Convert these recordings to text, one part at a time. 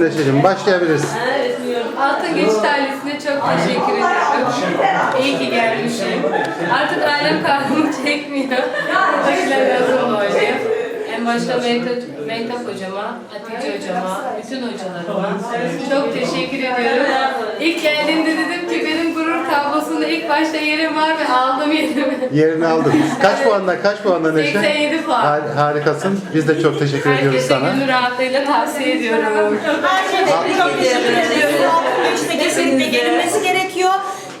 Neşe'cim başlayabiliriz. Altın Geçit ailesine çok teşekkür ederim. İyi ki gelmişim. Artık ailem kahrımı çekmiyor. Buradakiler razı oynuyor. En başta Mehtap, Mehtap hocama, Hatice hocama, bütün hocalarıma çok teşekkür ediyorum. İlk geldiğimde dedim başta yerim var ve aldım yerimi. Yerini aldın. Kaç puanla kaç puanla Neşe? 87 puan. Har- harikasın. Biz de çok teşekkür ediyoruz Herkese sana. gönül rahatlığıyla tavsiye ediyorum. Çok teşekkür ediyoruz. Altın Geçit'e kesinlikle gelinmesi gerekiyor.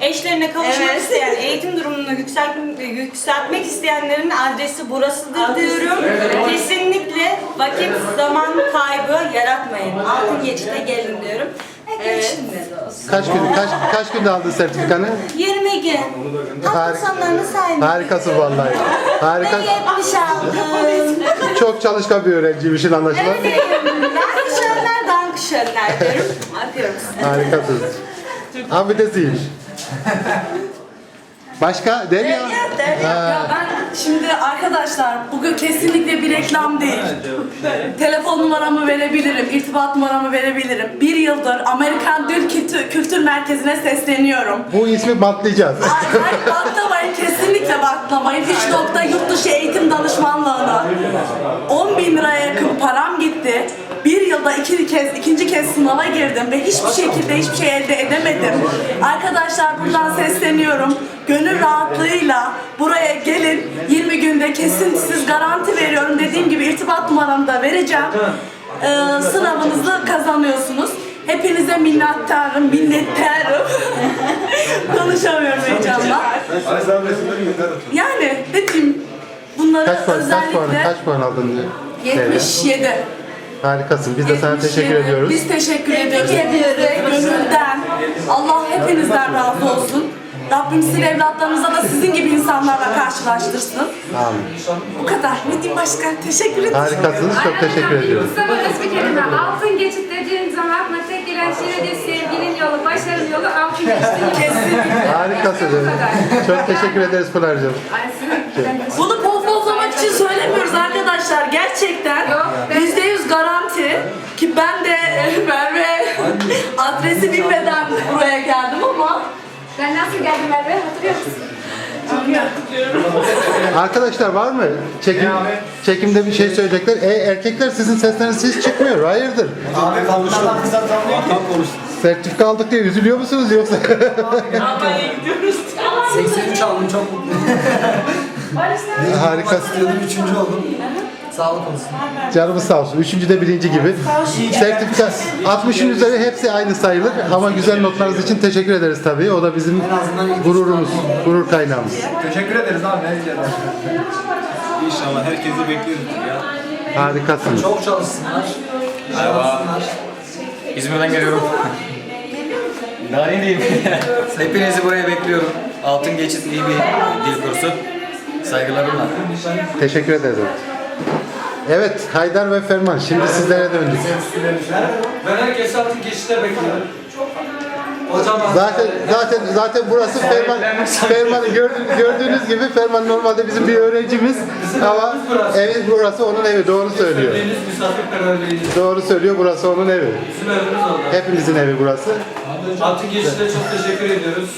Eşlerine kavuşmak isteyen, eğitim durumunu yükselt, yükseltmek isteyenlerin adresi burasıdır diyorum. Kesinlikle vakit, zaman kaybı yaratmayın. Altın Geçit'e gelin diyorum. Evet. Kaç gün kaç kaç günde aldın sertifikanı? 20 gün. Tatlı Harika. sonlarını saymayın. Harikasın vallahi. Harika. Ben 70 aldım. Çok çalışkan bir öğrenciymişsin anlaşılan. Dankışönler, dankışönler diyorum. Atıyorum size. Harikasın. Abi de zil. Başka? Derya. Ya ben şimdi arkadaşlar bugün kesinlikle bir reklam değil. Telefon numaramı verebilirim, irtibat numaramı verebilirim. Bir yıldır Amerikan Dil Kültür, Kültür Merkezi'ne sesleniyorum. Bu ismi bantlayacağız. Ay, ay baklamayın, kesinlikle baklamayın. Hiç nokta yurt dışı eğitim danışmanlığına. 10 bin liraya yakın param iki kez, ikinci kez sınava girdim ve hiçbir şekilde hiçbir şey elde edemedim. Arkadaşlar buradan sesleniyorum. Gönül rahatlığıyla buraya gelin. 20 günde kesintisiz garanti veriyorum. Dediğim gibi irtibat numaramı da vereceğim. Ee, sınavınızı kazanıyorsunuz. Hepinize minnettarım, minnettarım. Konuşamıyorum heyecanla. Yani dediğim bunları Kaç puan, kaç puan, özellikle kaç puan aldın? Derya? 77. Harikasın. Biz de sana 77. teşekkür ediyoruz. Biz teşekkür ediyoruz. Hepinize gönülden. Allah hepinizden razı olsun. Rabbim sizin evlatlarınıza da sizin gibi insanlarla karşılaştırsın. Amin. Bu kadar. Ne diyeyim başka? Teşekkür ederim. Harikasınız. Çok teşekkür ediyoruz. Kısa bir kelime. Altın geçit dediğin zaman aklına tek gelen şey nedir? Sevginin yolu, başarının yolu altın geçit. Kesinlikle. Harikasın. Çok teşekkür ederiz Pınar'cığım. Ay, sizin- Bunu için söylemiyoruz arkadaşlar. Gerçekten yüzde yüz garanti ki ben de Merve adresi bilmeden buraya geldim ama Ben nasıl geldim Merve? Hatırlıyor musun? Arkadaşlar var mı? Çekim, çekimde bir şey söyleyecekler. E, erkekler sizin sesleriniz hiç çıkmıyor. Hayırdır? Abi konuşalım. Konuştu. Sertifika aldık diye üzülüyor musunuz yoksa? 83 aldım çok mutluyum. Harikasın. Istiyordum üçüncü oldum. Sağlık olsun. Canımız sağ olsun. Üçüncü de birinci gibi. Sertifika 60'ın üzeri hepsi aynı sayılır. Ama güzel notlarınız için teşekkür ederiz tabii. O da bizim gururumuz, gurur kaynağımız. Teşekkür ederiz abi. Ne diyeceğiz? İnşallah herkesi bekliyoruz ya. Harikasın. Çok çalışsınlar. Merhaba. İzmir'den geliyorum. Daha. Hepinizi buraya bekliyorum. Altın Geçit iyi bir dil kursu. Saygılarımla. Teşekkür ederiz. Evet, Haydar ve Ferman. Şimdi sizlere döndük. Ben herkese artık geçişler bekliyorum. Hocam Zaten zaten zaten burası Ferman Ferman'ı gördüğünüz, gördüğünüz gibi Ferman normalde bizim bir öğrencimiz ama evi burası onun evi. Doğru söylüyor. Deniz misafirperverliğiniz. Doğru söylüyor. Burası onun evi. Bizim evimiz oldu. Hepimizin evi burası. Altın geçişlere çok teşekkür ediyoruz.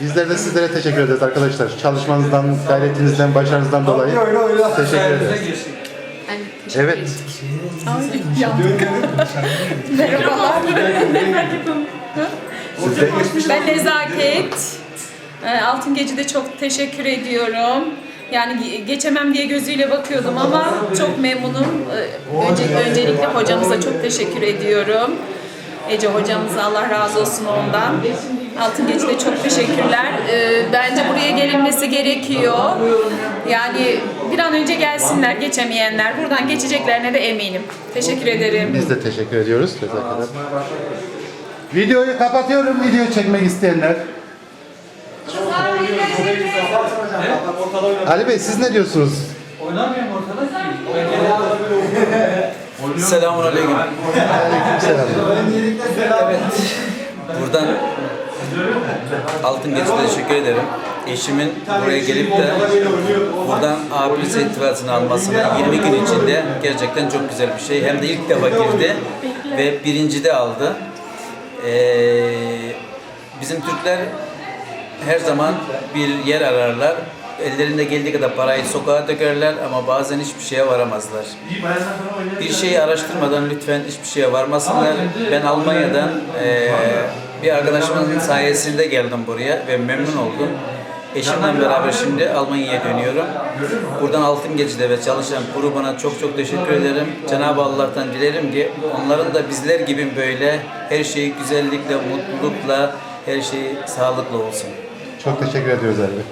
Bizler de sizlere teşekkür ederiz arkadaşlar. Çalışmanızdan, gayretinizden, başarınızdan dolayı teşekkür Sayenize ederiz. geçtik. Evet. Ben Nezaket. Ee, Altın Gece'de çok teşekkür ediyorum. Yani ge- geçemem diye gözüyle bakıyordum ama çok memnunum. Ee, Önce, öncelikle hocamıza çok teşekkür ediyorum. Ece hocamıza Allah razı olsun ondan. Altın Gece'de çok teşekkürler. Ee, Bence buraya gelinmesi gerekiyor. Yani bir an önce gelsinler geçemeyenler. Buradan geçeceklerine de eminim. Teşekkür ederim. Biz de teşekkür ediyoruz. Teşekkürler. Videoyu kapatıyorum. Video çekmek isteyenler. Ali Bey siz ne diyorsunuz? Oynamıyor mu ortada? Selamun aleyküm. Aleykümselam. Evet. Buradan Altın Geçit'e teşekkür ederim. Eşimin buraya gelip de buradan A sertifikasını almasını 20 gün içinde gerçekten çok güzel bir şey. Hem de ilk defa girdi ve birinci de aldı. Ee, bizim Türkler her zaman bir yer ararlar. Ellerinde geldiği kadar parayı sokağa dökerler ama bazen hiçbir şeye varamazlar. Bir şeyi araştırmadan lütfen hiçbir şeye varmasınlar. Ben Almanya'dan eee, bir arkadaşımın sayesinde geldim buraya ve memnun oldum. Eşimle beraber şimdi Almanya'ya dönüyorum. Buradan Altın Gece'de ve çalışan grubuna çok çok teşekkür ederim. Cenab-ı Allah'tan dilerim ki onların da bizler gibi böyle her şey güzellikle, mutlulukla, her şey sağlıklı olsun. Çok teşekkür ediyoruz abi.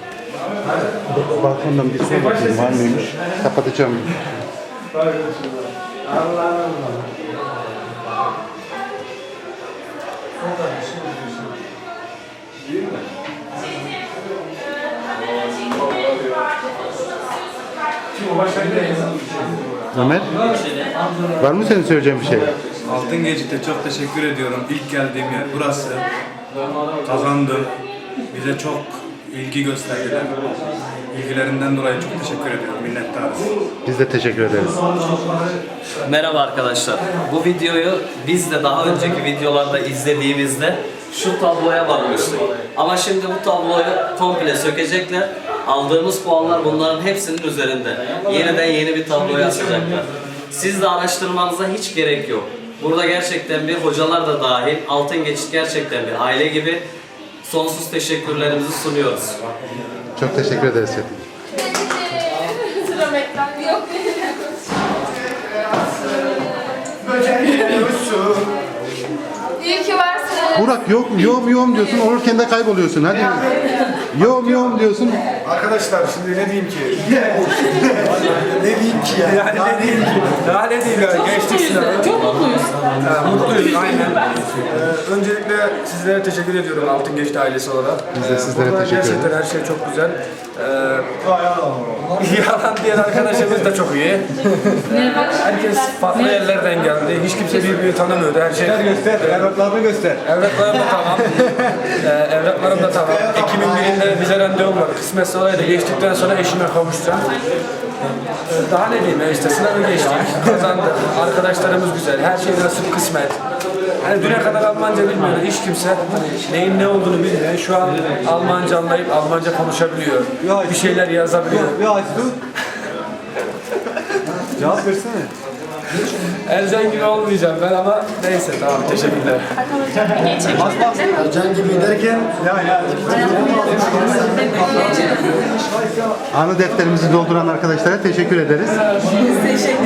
Balkondan bir şey bakayım var mıymış? Kapatacağım. Ömer, var mı senin söyleyeceğin bir şey? Altın Geçit'e çok teşekkür ediyorum. İlk geldiğim yer burası. Kazandım. Bize çok ilgi gösterdiler. İlgilerinden dolayı çok teşekkür ediyorum. Minnettarız. Biz de teşekkür ederiz. Merhaba arkadaşlar. Bu videoyu biz de daha önceki videolarda izlediğimizde şu tabloya bakmıştık. Ama şimdi bu tabloyu komple sökecekler. Aldığımız puanlar bunların hepsinin üzerinde. Yeniden yeni bir tablo yazacaklar. Siz de araştırmanıza hiç gerek yok. Burada gerçekten bir hocalar da dahil altın geçit gerçekten bir aile gibi sonsuz teşekkürlerimizi sunuyoruz. Çok teşekkür ederiz. Fethi. Sıra bekler yok. İyi ki varsın. Burak yok yom yom diyorsun olurken de kayboluyorsun hadi. Yom yom diyorsun. Arkadaşlar şimdi ne diyeyim ki? ne diyeyim ki ya? Yani ne diyeyim ki? Daha ne diyeyim ya? Geçtik sınavı. Çok mutluyuz. mutluyuz aynen. Ee, öncelikle sizlere teşekkür ediyorum Altın Geçit ailesi olarak. Biz de sizlere burada teşekkür Gerçekten her şey çok güzel. Ee, yalan diyen arkadaşımız da çok iyi. Herkes farklı yerlerden geldi. Hiç kimse birbirini tanımıyordu. Her şey... göster, evraklarını göster. Evraklarım da tamam. ee, evraklarım da tamam. Ekim'in birinde bize randevu var. Kısmetse olaydı. Geçtikten sonra eşime kavuşacağım. Ee, Daha ne diyeyim ya işte sınavı geçtik, kazandık, arkadaşlarımız güzel, her şey nasip kısmet. Hani düne kadar Almanca bilmiyordu hiç kimse. Neyin ne olduğunu bilmiyor. Şu an Almanca anlayıp Almanca konuşabiliyor. Bir şeyler yazabiliyor. Cevap versene. Ercan gibi olmayacağım ben ama neyse tamam teşekkürler. Can gibi derken ya ya. Anı defterimizi dolduran arkadaşlara teşekkür ederiz.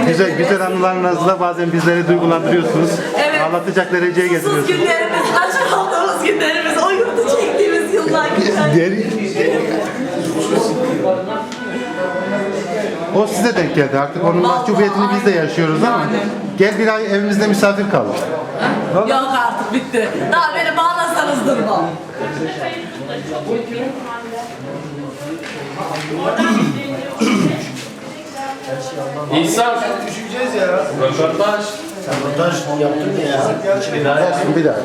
Güzel güzel anılarınızla bazen bizleri duygulandırıyorsunuz. Evet. Anlatacak dereceye Sus getiriyorsunuz. günlerimiz, aç kaldığımız günlerimiz, o yurdu çektiğimiz yıllar güzel. O size denk geldi. Artık onun mahcubiyetini biz de yaşıyoruz ama gel bir ay evimizde misafir kal. Yok artık bitti. Daha beni bağlasanız durmam. İhsan. Düşeceğiz ya. Röportaj. Olsun bir daha.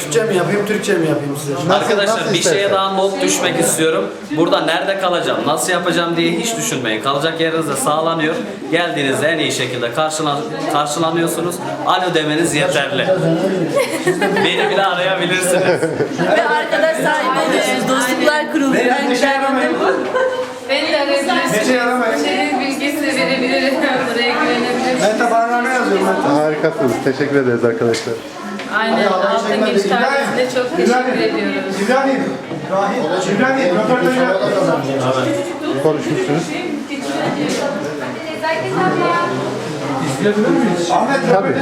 Türkçe mi yapayım, Türkçe mi yapayım size? Nasıl- Arkadaşlar nasıl bir şeye istersen. daha not düşmek istiyorum. Burada nerede kalacağım, nasıl yapacağım diye hiç düşünmeyin. Kalacak yeriniz de sağlanıyor. Geldiğinizde en iyi şekilde karşılan, karşılanıyorsunuz. Alo demeniz yeterli. Beni bile arayabilirsiniz. Ve arkadaş sahibi oluyorsunuz, dostluklar kuruluyor. En güzel günler bu. Beni de arayabilirsiniz. Gece aramayın. Şehir bilgisi verebilirim. Buraya güvenebilirsiniz. Ben ben. Harikasınız. Teşekkür ederiz arkadaşlar. Aynen. Altın Geçit ailesine çok teşekkür ediyoruz. İbrahim. İbrahim. İbrahim. Röportajı. Konuşmuşsunuz. Ahmet. Tabii.